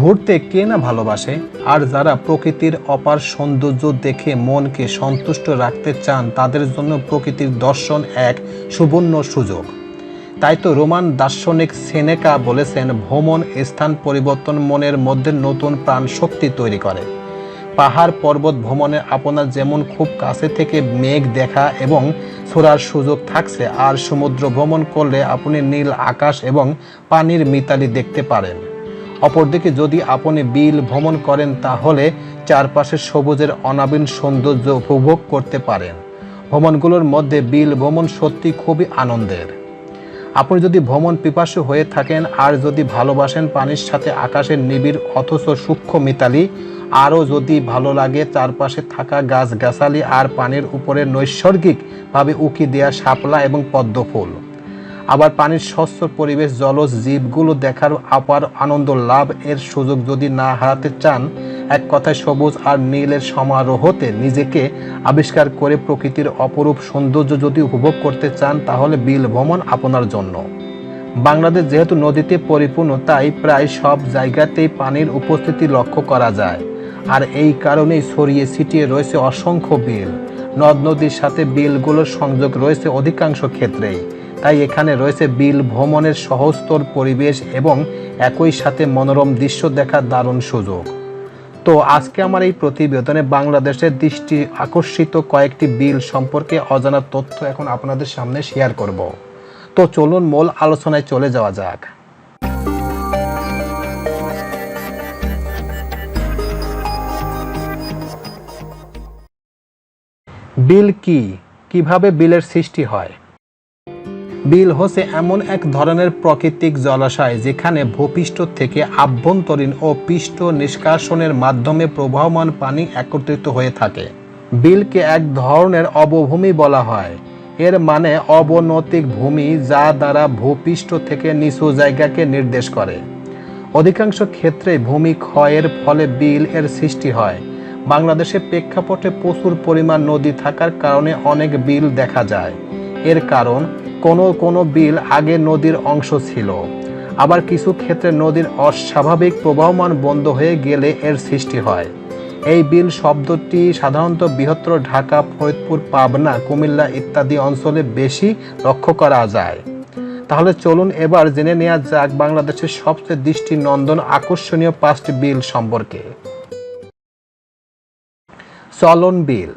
ঘুরতে কে না ভালোবাসে? আর যারা প্রকৃতির অপার সৌন্দর্য দেখে মনকে সন্তুষ্ট রাখতে চান, তাদের জন্য প্রকৃতির দর্শন এক সুবর্ণ সুযোগ। তাই তো রোমান দার্শনিক সেনেকা বলেছেন, ভ্রমণ স্থান পরিবর্তন মনের মধ্যে নতুন প্রাণ শক্তি তৈরি করে। পাহাড় পর্বত ভ্রমণে আপনার যেমন খুব কাছে থেকে মেঘ দেখা এবং ছোড়ার সুযোগ থাকছে, আর সমুদ্র ভ্রমণ করলে আপনি নীল আকাশ এবং পানির মিতালি দেখতে পারেন। অপরদিকে যদি আপনি বিল ভ্রমণ করেন, তাহলে চারপাশে সবুজের অনাবিল সৌন্দর্য উপভোগ করতে পারেন। ভ্রমণগুলোর মধ্যে বিল ভ্রমণ সত্যি খুবই আনন্দের। আপনি যদি ভ্রমণ পিপাসু হয়ে থাকেন আর যদি ভালোবাসেন পানির সাথে আকাশের নিবিড় অথচ সূক্ষ্ম মিতালি, আরও যদি ভালো লাগে চারপাশে থাকা গাছগাছালি আর পানির উপরে নৈসর্গিকভাবে উকি দেয়া শাপলা এবং পদ্ম ফুল আবার পানির স্বচ্ছ পরিবেশ, জলজ জীবগুলো দেখার আপার আনন্দ লাভ এর সুযোগ যদি না হারাতে চান, এক কথায় সবুজ আর নীলের সমারোহতে নিজেকে আবিষ্কার করে প্রকৃতির অপরূপ সৌন্দর্য যদি উপভোগ করতে চান, তাহলে বিল ভ্রমণ আপনার জন্য। বাংলাদেশ যেহেতু নদীতে পরিপূর্ণ, তাই প্রায় সব জায়গাতেই পানির উপস্থিতি লক্ষ্য করা যায়। আর এই কারণেই ছড়িয়ে ছিটিয়ে রয়েছে অসংখ্য বিল। নদ নদীর সাথে বিলগুলোর সংযোগ রয়েছে অধিকাংশ ক্ষেত্রেই। তাই এখানে রয়েছে বিল, ভ্রমণের সহস্তর পরিবেশ এবং একই সাথে মনোরম দৃশ্য দেখার দারুণ সুযোগ। তো আজকে আমার এই প্রতিবেদনে বাংলাদেশের দৃষ্টি আকর্ষিত কয়েকটি বিল সম্পর্কে অজানা তথ্য এখন আপনাদের সামনে শেয়ার করব। তো চলুন মূল আলোচনায় চলে যাওয়া যাক। বিল কি? কীভাবে বিলের সৃষ্টি হয়? বিল হচ্ছে এমন এক ধরনের প্রাকৃতিক জলাশয় যেখানে ভূপৃষ্ঠ থেকে আভ্যন্তরীণ ও পৃষ্ঠ নিষ্কাশনের মাধ্যমে প্রবাহমান পানি একত্রিত হয়ে থাকে। বিলকে এক ধরনের অবভূমি বলা হয়। এর মানে অবনতিক ভূমি যা দ্বারা ভূপৃষ্ঠ থেকে নিচু জায়গাকে নির্দেশ করে। অধিকাংশ ক্ষেত্রে ভূমি ক্ষয়ের ফলে বিল এর সৃষ্টি হয়। বাংলাদেশে প্রেক্ষাপটে প্রচুর পরিমাণ নদী থাকার কারণে অনেক বিল দেখা যায়। এর কারণ কোনো কোনো বিল আগে নদীর অংশ ছিল। আবার কিছু ক্ষেত্রে নদীর অস্বাভাবিক প্রবাহমান বন্ধ হয়ে গেলে এর সৃষ্টি হয়। এই বিল শব্দটি সাধারণত বৃহত্তর ঢাকা, ফরিদপুর, পাবনা, কুমিল্লা ইত্যাদি অঞ্চলে বেশি লক্ষ্য করা যায়। তাহলে চলুন এবার জেনে নেওয়া যাক বাংলাদেশের সবচেয়ে দৃষ্টিনন্দন আকর্ষণীয় পাঁচটি বিল সম্পর্কে। চলন বিল।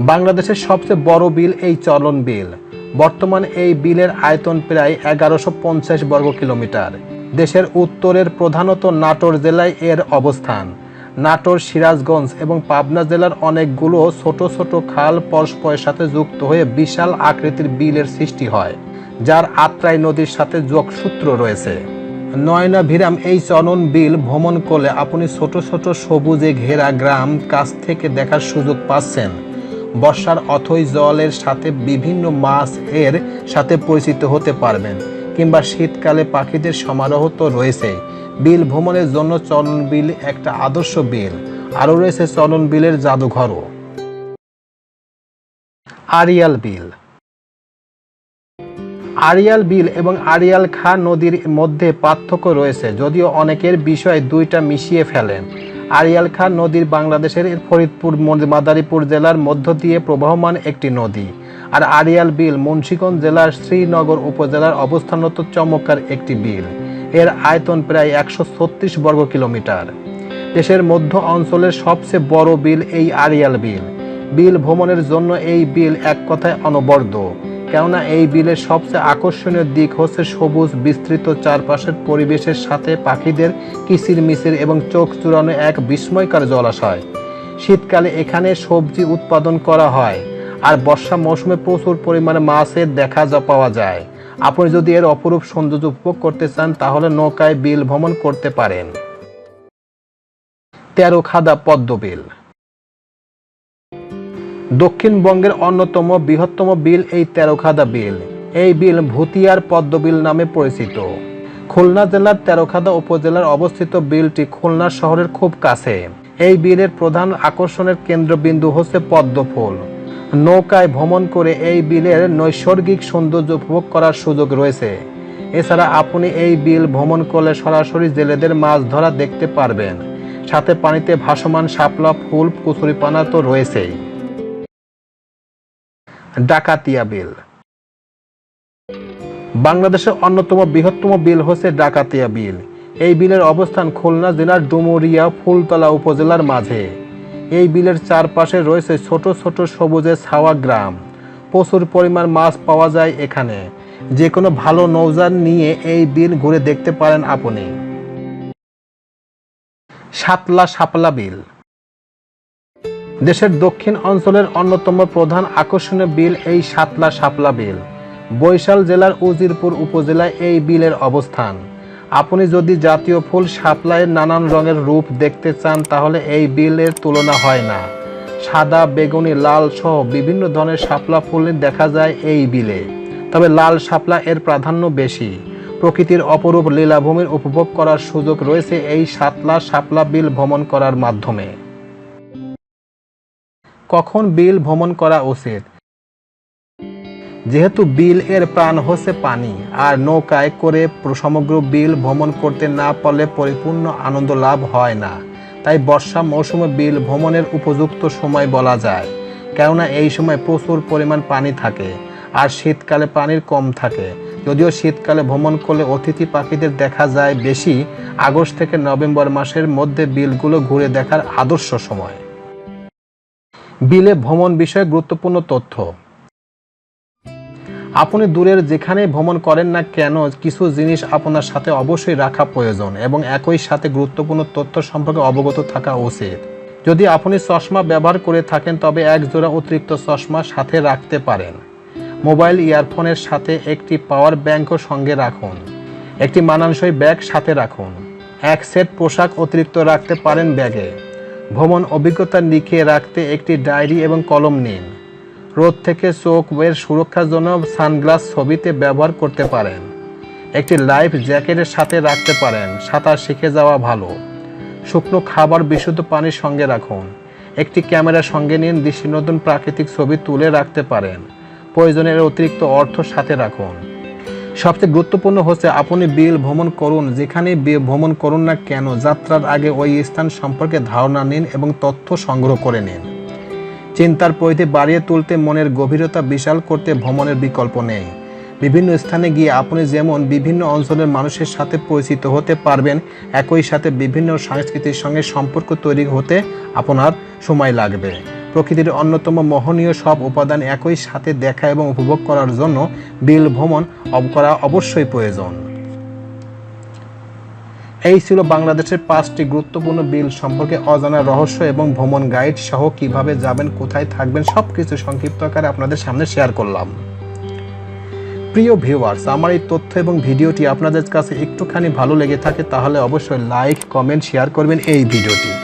বাংলাদেশের সবচেয়ে বড় বিল এই চলন বিল। বর্তমান এই বিলের আয়তন প্রায় এগারোশো পঞ্চাশ বর্গ কিলোমিটার। দেশের উত্তরের প্রধানত নাটোর জেলায় এর অবস্থান। নাটোর, সিরাজগঞ্জ এবং পাবনা জেলার অনেকগুলো ছোট ছোট খাল পরস্পরের সাথে যুক্ত হয়ে বিশাল আকৃতির বিলের সৃষ্টি হয়, যার আত্রাই নদীর সাথে যোগসূত্র রয়েছে। নয়না ভিরাম এই চলন বিল ভ্রমণ করলে আপনি ছোট ছোট সবুজে ঘেরা গ্রাম কাছ থেকে দেখার সুযোগ পাচ্ছেন। বর্ষার অথই জলের সাথে বিভিন্ন মাছ এর সাথে পরিচিত হতে পারবেন, কিংবা শীতকালে পাখিদের সমারোহ তো রয়েছেই বিল ভ্রমণের জন্য চলন বিল একটা আদর্শ বিল, আরও রয়েছে চলন বিলের জাদুঘরও। আরিয়াল বিল। আরিয়াল বিল এবং আরিয়াল খা নদীর মধ্যে পার্থক্য রয়েছে, যদিও অনেকের বিষয় দুইটা মিশিয়ে ফেলেন। আরিয়াল খা নদীর বাংলাদেশের ফরিদপুর, মাদারীপুর জেলার মধ্য দিয়ে প্রবাহমান একটি নদী। আর আরিয়াল বিল মুন্সিগঞ্জ জেলার শ্রীনগর উপজেলার অবস্থানত চমৎকার একটি বিল। এর আয়তন প্রায় একশো ছত্রিশ বর্গ কিলোমিটার। দেশের মধ্য অঞ্চলের সবচেয়ে বড় বিল এই আরিয়াল বিল। বিল ভ্রমণের জন্য এই বিল এক কথায় অনবদ্য। কেননা এই বিলের সবচেয়ে আকর্ষণীয় দিক হচ্ছে সবুজ, বিস্তৃত চারপাশের পরিবেশের সাথে পাখিদের কিচির মিচির এবং চোখ চুরানো এক বিস্ময়কর জলাশয়। শীতকালে এখানে সবজি উৎপাদন করা হয় আর বর্ষা মৌসুমে প্রচুর পরিমাণে মাছের দেখা যা পাওয়া যায়। আপনি যদি এর অপরূপ সৌন্দর্য উপভোগ করতে চান, তাহলে নৌকায় বিল ভ্রমণ করতে পারেন। তেরো খাদা পদ্ম বিল। দক্ষিণবঙ্গের অন্যতম বৃহত্তম বিল এই তেরোখাদা বিল। এই বিল ভুতিয়ার পদ্ম বিল নামে পরিচিত। খুলনা জেলার তেরোখাদা উপজেলার অবস্থিত বিলটি খুলনা শহরের খুব কাছে। এই বিলের প্রধান আকর্ষণের কেন্দ্রবিন্দু হচ্ছে পদ্ম ফুল নৌকায় ভ্রমণ করে এই বিলের নৈসর্গিক সৌন্দর্য উপভোগ করার সুযোগ রয়েছে। এছাড়া আপনি এই বিল ভ্রমণ করলে সরাসরি জেলেদের মাছ ধরা দেখতে পারবেন। সাথে পানিতে ভাসমান শাপলা, ফুল, কচুরিপানা তো রয়েছেই। ডাকাতিয়া বিল। বাংলাদেশের অন্যতম বৃহত্তম বিল হচ্ছে ডাকাতিয়া বিল। এই বিলের অবস্থান খুলনা জেলার ডুমুরিয়া ফুলতলা উপজেলার মাঝে। এই বিলের চারপাশে রয়েছে ছোট ছোট সবুজে ছাওয়া গ্রাম। প্রচুর পরিমাণ মাছ পাওয়া যায় এখানে। যে কোনো ভালো নৌযান নিয়ে এই বিল ঘুরে দেখতে পারেন আপনি। সাতলা শাপলা বিল। দেশের দক্ষিণ অঞ্চলের অন্যতম প্রধান আকর্ষণীয় বিল এই সাতলা শাপলা বিল। বৈশাল জেলার উজিরপুর উপজেলায় এই বিলের অবস্থান। আপনি যদি জাতীয় ফুল শাপলায়ের নানান রঙের রূপ দেখতে চান, তাহলে এই বিলের তুলনা হয় না। সাদা, বেগুনি, লাল সহ বিভিন্ন ধরনের শাপলা ফুল দেখা যায় এই বিলে। তবে লাল শাপলা এর প্রাধান্য বেশি। প্রকৃতির অপরূপ লীলাভূমির উপভোগ করার সুযোগ রয়েছে এই সাতলা শাপলা বিল ভ্রমণ করার মাধ্যমে। কখন বিল ভ্রমণ করা উচিত? যেহেতু বিল এর প্রাণ হচ্ছে পানি, আর নৌকায় করে সমগ্র বিল ভ্রমণ করতে না পারলে পরিপূর্ণ আনন্দ লাভ হয় না। তাই বর্ষা মৌসুমে বিল ভ্রমণের উপযুক্ত সময় বলা যায়। কেননা এই সময় প্রচুর পরিমাণ পানি থাকে, আর শীতকালে পানির কম থাকে। যদিও শীতকালে ভ্রমণ করলে অতিথি পাখিদের দেখা যায় বেশি, আগস্ট থেকে নভেম্বর মাসের মধ্যে বিলগুলো ঘুরে দেখার আদর্শ সময়। বিলে ভ্রমণ বিষয়ে গুরুত্বপূর্ণ তথ্য। আপনি দূরের যেখানে ভ্রমণ করেন না কেন, কিছু জিনিস আপনার সাথে অবশ্যই রাখা প্রয়োজন এবং একই সাথে গুরুত্বপূর্ণ তথ্য সম্পর্কে অবগত থাকা উচিত। যদি আপনি চশমা ব্যবহার করে থাকেন, তবে এক জোড়া অতিরিক্ত চশমা সাথে রাখতে পারেন। মোবাইল, ইয়ারফোনের সাথে একটি পাওয়ার ব্যাংকও সঙ্গে রাখুন। একটি মানানসই ব্যাগ সাথে রাখুন। এক সেট পোশাক অতিরিক্ত রাখতে পারেন ব্যাগে। ভ্রমণ অভিজ্ঞতা লিখে রাখতে একটি ডায়েরি এবং কলম নিন। রোদ থেকে চোখ এর সুরক্ষার জন্য সানগ্লাস ছবিতে ব্যবহার করতে পারেন। একটি লাইফ জ্যাকেটের সাথে রাখতে পারেন। সাঁতার শিখে যাওয়া ভালো। শুকনো খাবার বিশুদ্ধ পানির সঙ্গে রাখুন। একটি ক্যামেরা সঙ্গে নিন দৃষ্টি নতুন প্রাকৃতিক ছবি তুলে রাখতে পারেন। প্রয়োজনের অতিরিক্ত অর্থ সাথে রাখুন। সবচেয়ে গুরুত্বপূর্ণ হচ্ছে আপনি বিল ভ্রমণ করুন, যেখানে ভ্রমণ করুন না কেন, যাত্রার আগে ওই স্থান সম্পর্কে ধারণা নিন এবং তথ্য সংগ্রহ করে নিন। চিন্তার পরিধি বাড়িয়ে তুলতে মনের গভীরতা বিশাল করতে ভ্রমণের বিকল্প নেই। বিভিন্ন স্থানে গিয়ে আপনি যেমন বিভিন্ন অঞ্চলের মানুষের সাথে পরিচিত হতে পারবেন, একই সাথে বিভিন্ন সংস্কৃতির সঙ্গে সম্পর্ক তৈরি হতে আপনার সময় লাগবে। প্রকৃতির অন্যতম মোহনীয় সব উপাদান একই সাথে দেখা এবং উপভোগ করার জন্য বিল ভ্রমণ করা অবশ্যই প্রয়োজন। এই ছিল বাংলাদেশের পাঁচটি গুরুত্বপূর্ণ বিল সম্পর্কে অজানা রহস্য এবং ভ্রমণ গাইড সহ কীভাবে যাবেন, কোথায় থাকবেন সব কিছু সংক্ষিপ্ত আকারে আপনাদের সামনে শেয়ার করলাম। প্রিয় ভিউয়ার্স, আমার এই তথ্য এবং ভিডিওটি আপনাদের কাছে একটুখানি ভালো লেগে থাকে তাহলে অবশ্যই লাইক, কমেন্ট, শেয়ার করবেন এই ভিডিওটি।